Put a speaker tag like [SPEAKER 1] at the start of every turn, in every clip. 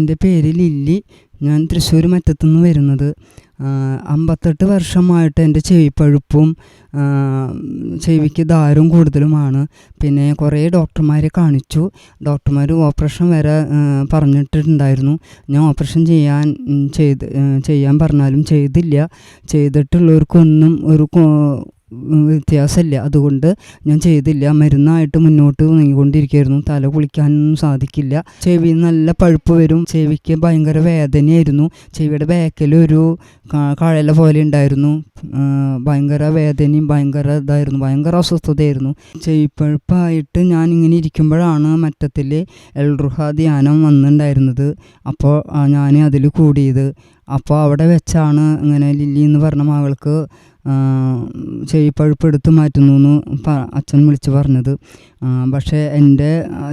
[SPEAKER 1] എന്റെ പേര് ലില്ലി. ഞാൻ തൃശ്ശൂർ മറ്റത്തുനിന്ന് വരുന്നത്. അമ്പത്തെട്ട് വർഷമായിട്ട് എന്റെ ചെവിപ്പഴുപ്പും ചെവിക്ക് ദാരവും കൂടുതലുമാണ്. പിന്നെ കുറേ ഡോക്ടർമാരെ കാണിച്ചു. ഡോക്ടർമാർ ഓപ്പറേഷൻ വരെ പറഞ്ഞിട്ടുണ്ടായിരുന്നു. ഞാൻ ഓപ്പറേഷൻ ചെയ്യാൻ ചെയ്ത് ചെയ്യാൻ പറഞ്ഞാലും ചെയ്തില്ല. ചെയ്തിട്ടുള്ളവർക്കൊന്നും ഒരു വ്യത്യാസമില്ല. അതുകൊണ്ട് ഞാൻ ചെയ്തില്ല. മരുന്നായിട്ട് മുന്നോട്ട് നീങ്ങിക്കൊണ്ടിരിക്കുകയായിരുന്നു. തല കുളിക്കാനൊന്നും സാധിക്കില്ല. ചെവി നല്ല പഴുപ്പ് വരും. ചെവിക്ക് ഭയങ്കര വേദനയായിരുന്നു. ചെവിയുടെ ബാക്കിൽ ഒരു കഴല പോലെ ഉണ്ടായിരുന്നു. ഭയങ്കര വേദനയും ഭയങ്കര ഇതായിരുന്നു. ഭയങ്കര അസ്വസ്ഥതയായിരുന്നു. ചെവിപ്പഴുപ്പായിട്ട് ഞാൻ ഇങ്ങനെ ഇരിക്കുമ്പോഴാണ് മറ്റത്തിൽ എൽറുഹ ധ്യാനം വന്നിട്ടുണ്ടായിരുന്നത്. അപ്പോൾ ഞാൻ അതിൽ കൂടിയത്. അപ്പോൾ അവിടെ വെച്ചാണ് ഇങ്ങനെ ലില്ലി എന്ന് പറഞ്ഞ മകൾക്ക് ചെവിപ്പഴുപ്പ് എടുത്ത് മാറ്റുന്നു എന്ന് അച്ഛൻ വിളിച്ച് പറഞ്ഞത്. പക്ഷേ എന്റെ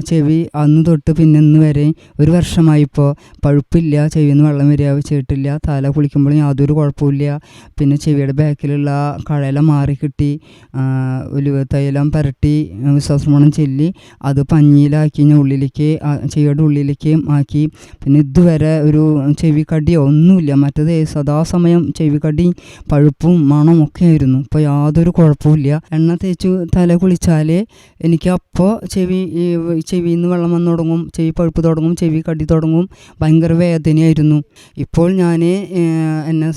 [SPEAKER 1] ചെവി അന്ന് തൊട്ട് പിന്നെ ഇന്ന് വരെ ഒരു വർഷമായിപ്പോൾ പഴുപ്പില്ല ചെവിയിൽ നിന്ന് വെള്ളം വരിക ചെയ്തിട്ടില്ല തല കുളിക്കുമ്പോൾ യാതൊരു കുഴപ്പമില്ല പിന്നെ ചെവിയുടെ ബാക്കിലുള്ള കഴല മാറി കിട്ടി ഒരു തൈലം പരട്ടി വിശ്വാസമണം ചെല്ലി അത് പഞ്ഞിയിലാക്കി ഞാൻ ഉള്ളിലേക്ക് ചെവിയുടെ ഉള്ളിലേക്ക് ആക്കി. പിന്നെ ഇതുവരെ ഒരു ചെവി കടിയോ ഒന്നുമില്ല. മറ്റത് സദാസമയം ചെവി കടി പഴുപ്പും മണവും ഒക്കെ ആയിരുന്നു ഇപ്പോൾ യാതൊരു കുഴപ്പമില്ല എണ്ണ തേച്ചു തല കുളിച്ചാൽ എനിക്ക് അപ്പോൾ ചെവി ചെവിയിൽ നിന്ന് വെള്ളം വന്നു തുടങ്ങും. ചെവി പഴുപ്പ് തുടങ്ങും ചെവി കടി തുടങ്ങും. ഭയങ്കര വേദനയായിരുന്നു. ഇപ്പോൾ ഞാൻ എന്നെ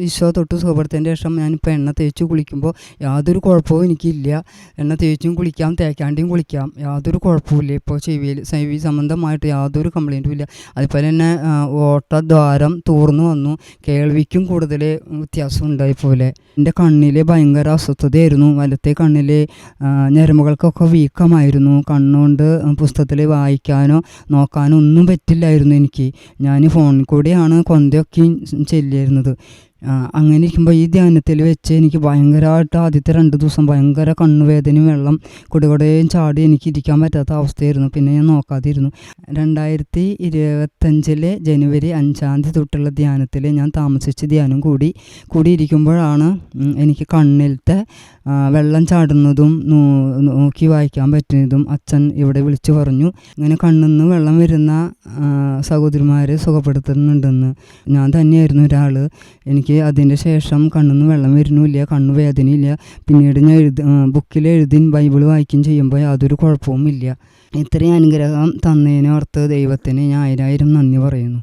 [SPEAKER 1] ഈശോ തൊട്ട് സുഖപ്പെടുത്തതിന്റെ ശേഷം ഞാനിപ്പോൾ എണ്ണ തേച്ച് കുളിക്കുമ്പോൾ യാതൊരു കുഴപ്പവും എനിക്കില്ല. എണ്ണ തേച്ചും കുളിക്കാം തേക്കാണ്ടിയും കുളിക്കാം. യാതൊരു കുഴപ്പമില്ല ഇപ്പോൾ ചെവിയിൽ ചെവി സംബന്ധമായിട്ട് യാതൊരു കംപ്ലൈന്റും ഇല്ല. അതുപോലെ തന്നെ ഓട്ടദ്വാരം ഓട്ടദ്വാരം തൂർന്നു വന്നു. കേൾവിക്കും കൂടുതൽ വ്യത്യാസം ഉണ്ടായി പോലെ. എന്റെ കണ്ണിൽ ഭയങ്കര അസ്വസ്ഥതയായിരുന്നു. വലത്തെ കണ്ണിൽ ഞരമ്പുകൾക്കൊക്കെ വീക്കമായിരുന്നു. കണ്ണുകൊണ്ട് പുസ്തകത്തിൽ വായിക്കാനോ നോക്കാനോ ഒന്നും പറ്റില്ലായിരുന്നു എനിക്ക്. ഞാൻ ഫോണിൽ കൂടെയാണ് കൊന്തയൊക്കെ ചെല്ലിയിരുന്നത്. അങ്ങനെ ഇരിക്കുമ്പോൾ ഈ ധ്യാനത്തിൽ വെച്ച് എനിക്ക് ഭയങ്കരമായിട്ട് ആദ്യത്തെ രണ്ട് ദിവസം ഭയങ്കര കണ്ണുവേദനയും വെള്ളം കുടുകുടയും ചാടി എനിക്ക് ഇരിക്കാൻ പറ്റാത്ത അവസ്ഥയായിരുന്നു. പിന്നെ ഞാൻ നോക്കാതിരുന്നു. രണ്ടായിരത്തി ഇരുപത്തഞ്ചിലെ ജനുവരി അഞ്ചാം തീയതി തൊട്ടുള്ള ധ്യാനത്തിൽ ഞാൻ താമസിച്ച് ധ്യാനം കൂടി കൂടിയിരിക്കുമ്പോഴാണ് എനിക്ക് കണ്ണിലത്തെ വെള്ളം ചാടുന്നതും നോക്കി വായിക്കാൻ പറ്റുന്നതും അച്ഛൻ ഇവിടെ വിളിച്ചു പറഞ്ഞു. ഇങ്ങനെ കണ്ണിൽ നിന്ന് വെള്ളം വരുന്ന സഹോദരിമാരെ സുഖപ്പെടുത്തുന്നുണ്ടെന്ന്. ഞാൻ തന്നെയായിരുന്നു ഒരാൾ എനിക്ക് അതിന്റെ ശേഷം കണ്ണുനിന്ന് വെള്ളം വരുന്നില്ല കണ്ണ് വേദനയില്ല. പിന്നീട് ഞാൻ എഴുതി ബുക്കിൽ എഴുതി ബൈബിൾ വായിക്കുകയും ചെയ്യുമ്പോൾ യാതൊരു കുഴപ്പവും ഇല്ല ഇത്രയും അനുഗ്രഹം തന്നതിനോർത്ത് ദൈവത്തിന് ഞാൻ ആയിരായിരം നന്ദി പറയുന്നു.